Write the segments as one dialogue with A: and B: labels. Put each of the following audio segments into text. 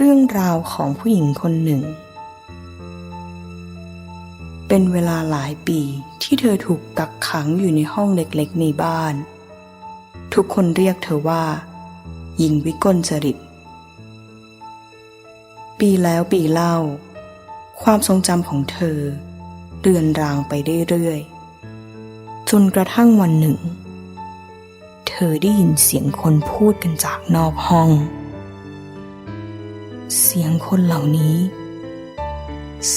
A: เรื่องราวของผู้หญิงคนหนึ่ง เป็นเวลาหลายปีที่เธอถูกกักขังอยู่ในห้องเล็กๆในบ้าน ทุกคนเรียกเธอว่า หญิงวิกลจริต ปีแล้วปีเล่า ความทรงจำของเธอ เรือนรางไปเรื่อยๆจนกระทั่งวันหนึ่ง เธอได้ยินเสียงคนพูดกันจากนอกห้อง เสียงคนเหล่านี้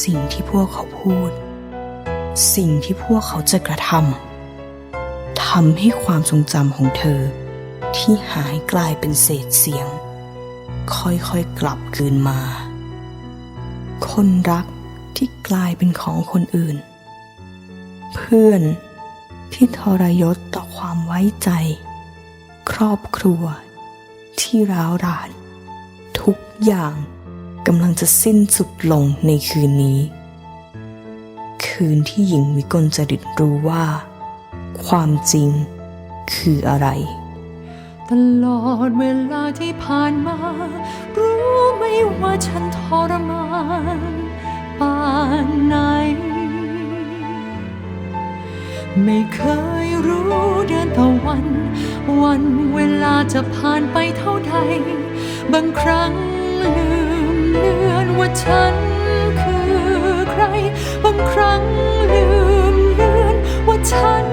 A: สิ่งที่พวกเขาพูด สิ่งที่พวกเขาจะกระทำทำให้ความทรงจำของเธอ ที่หายกลายเป็นเศษเสียง ค่อยๆกลับคืนมา คนรักที่กลายเป็นของคนอื่น เพื่อนที่ทรยศต่อความไว้ใจ ครอบครัวที่ร้าวราน อย่างกำลังจะสิ้นสุดลงในคืนนี้ คืนที่หญิงวิกลจริตรู้ว่า ความจริงคืออะไร
B: ตลอดเวลาที่ผ่านมา รู้ไหมว่าฉันทรมานปานไหน ไม่เคยรู้เดือนต่อวัน วันเวลาจะผ่านไปเท่าใด บางครั้ง ลืมเลือนว่าฉันคือใคร บางครั้งลืมเลือนว่าฉัน